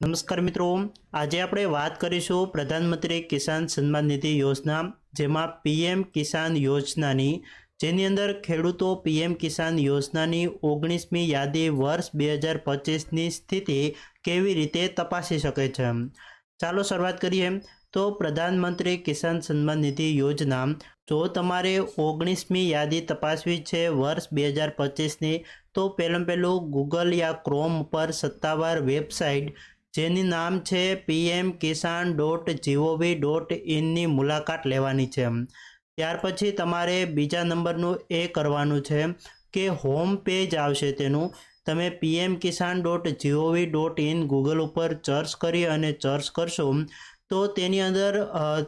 નમસ્કાર મિત્રો. આજે આપણે વાત કરીશું પ્રધાનમંત્રી કિસાન સન્માન નિધિ યોજના, જેમાં પીએમ કિસાન યોજનાની, જેની અંદર ખેડૂતો પીએમ કિસાન યોજનાની ઓગણીસમી યાદી વર્ષ બે હજાર પચીસની સ્થિતિ કેવી રીતે તપાસી શકે છે? ચાલો શરૂઆત કરીએ. તો પ્રધાનમંત્રી કિસાન સન્માન નિધિ યોજના, જો તમારે ઓગણીસમી યાદી તપાસવી છે વર્ષ બે હજાર પચીસની, તો પહેલું પહેલું ગૂગલ યા ક્રોમ પર સત્તાવાર વેબસાઇટ જેની નામ છે PM Kisan dot G O V મુલાકાત લેવાની છે. ત્યાર પછી તમારે બીજા નંબરનું એ કરવાનું છે કે હોમ પેજ આવશે તેનું. તમે PM Kisan dot G O V dot in Google ઉપર સર્ચ કરી અને સર્ચ કરશો, તો તેની અંદર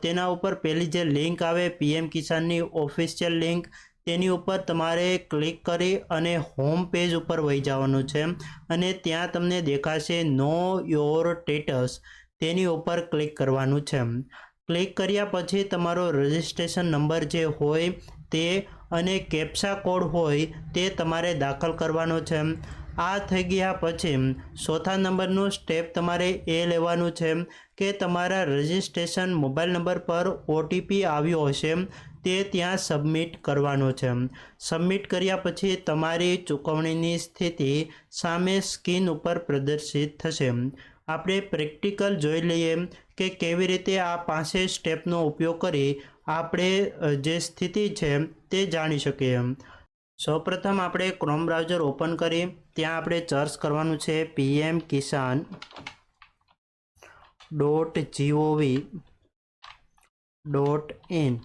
તેના ઉપર પહેલી જે લિંક આવે, પીએમ કિસાનની ઓફિશિયલ લિંક તેની ઉપર તમારે ક્લિક કરી અને હોમ પેજ ઉપર વહી જવાનું છે. અને ત્યાં તમને દેખાશે નો યોર સ્ટેટસ તેની ઉપર ક્લિક કરવાનું છે. ક્લિક કર્યા પછી તમારો રજિસ્ટ્રેશન નંબર જે હોય તે અને કેપ્સા કોડ હોય તે તમારે દાખલ કરવાનો છે. આ થઈ ગયા પછી ચોથા નંબરનું સ્ટેપ તમારે એ લેવાનું છે કે તમારા રજિસ્ટ્રેશન મોબાઈલ નંબર પર ઓટીપી આવ્યો હશે તે ત્યાં સબમિટ કરવાનો છે. સબમિટ કર્યા પછી તમારી ચૂકવણીની સ્થિતિ સામે સ્ક્રીન ઉપર પ્રદર્શિત થશે. આપણે પ્રેક્ટિકલ જોઈ લઈએ કે કેવી રીતે આ પાંચે સ્ટેપનો ઉપયોગ કરી આપણે જે સ્થિતિ છે તે જાણી શકીએ. સૌપ્રથમ આપણે ક્રોમ બ્રાઉઝર ઓપન કરી ત્યાં આપણે સર્ચ કરવાનું છે PM Kisan dot G O V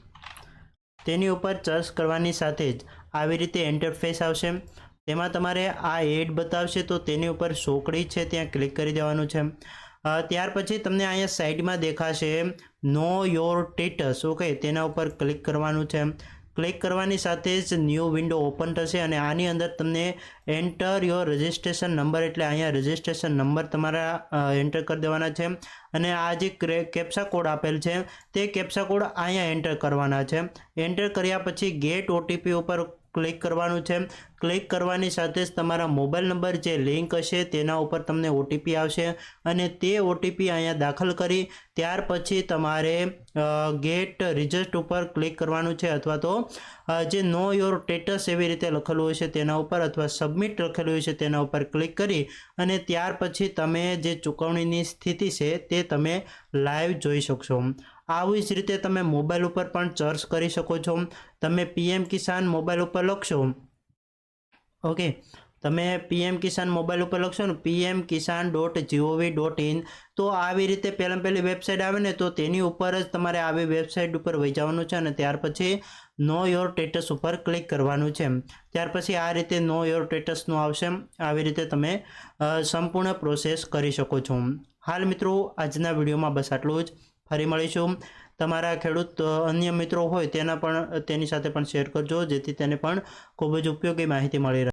dot ઉપર સર્ચ કરવાની સાથે જ આવી રીતે ઇન્ટરફેસ આવશે. તેમાં તમારે આ એડ બતાવશે તો તેની ઉપર સોકડી છે ત્યાં ક્લિક કરી દેવાનું છે. ત્યાર પછી તમને અહીંયા સાઈડમાં દેખાશે નો યોર સ્ટેટસ ઓકે તેના ઉપર ક્લિક કરવાનું છે. ક્લિક કરવાની સાથે જ ન્યૂ વિન્ડો ઓપન થશે અને આની અંદર તમને એન્ટર યોર રજિસ્ટ્રેશન નંબર એટલે અહીંયા રજિસ્ટ્રેશન નંબર તમારા એન્ટર કરી દેવાના છે. અને આ જે કેપ્સા કોડ આપેલ છે, તે કેપ્સા કોડ અહીંયા એન્ટર કરવાના છે. એન્ટર કર્યા પછી ગેટ ઓટીપી ઉપર ક્લિક કરવાનું છે. ક્લિક કરવાની સાથે જ તમારા મોબાઈલ નંબર જે લિંક હશે તેના ઉપર તમને ઓટીપી આવશે અને તે ઓટીપી અહીંયા દાખલ કરી ત્યાર પછી તમારે ગેટ રિઝલ્ટ ઉપર ક્લિક કરવાનું છે અથવા તો જે નો યોર સ્ટેટસ એવી રીતે લખેલું હોય છે તેના ઉપર અથવા સબમિટ લખેલું હોય છે તેના ઉપર ક્લિક કરી અને ત્યાર પછી તમે જે ચૂકવણીની સ્થિતિ છે તે તમે લાઈવ જોઈ શકશો. આવી જ રીતે તમે મોબાઈલ ઉપર પણ સર્ચ કરી શકો છો. તમે પીએમ કિસાન મોબાઈલ ઉપર લખશો. ઓકે. તમે પીએમ કિસાન મોબાઈલ ઉપર લખશો ને, PM Kisan dot G O V. Dot in રીતે પહેલાં પહેલી વેબસાઇટ આવે ને, તો તેની ઉપર જ તમારે આવી વેબસાઇટ ઉપર વહી જવાનું છે અને ત્યાર પછી નો યોર ટેટસ ઉપર ક્લિક કરવાનું છે. ત્યાર પછી આ રીતે નો યોર ટેટસનું આવશે. આવી રીતે તમે સંપૂર્ણ પ્રોસેસ કરી શકો છો. હાલ મિત્રો, આજના વિડીયોમાં બસ આટલું જ. ફરી મળીશું. તમારા ખેડૂત અન્ય મિત્રો હોય તેના પણ, તેની સાથે પણ શેર કરજો, જેથી તેને પણ ખૂબ જ ઉપયોગી માહિતી મળી રહે.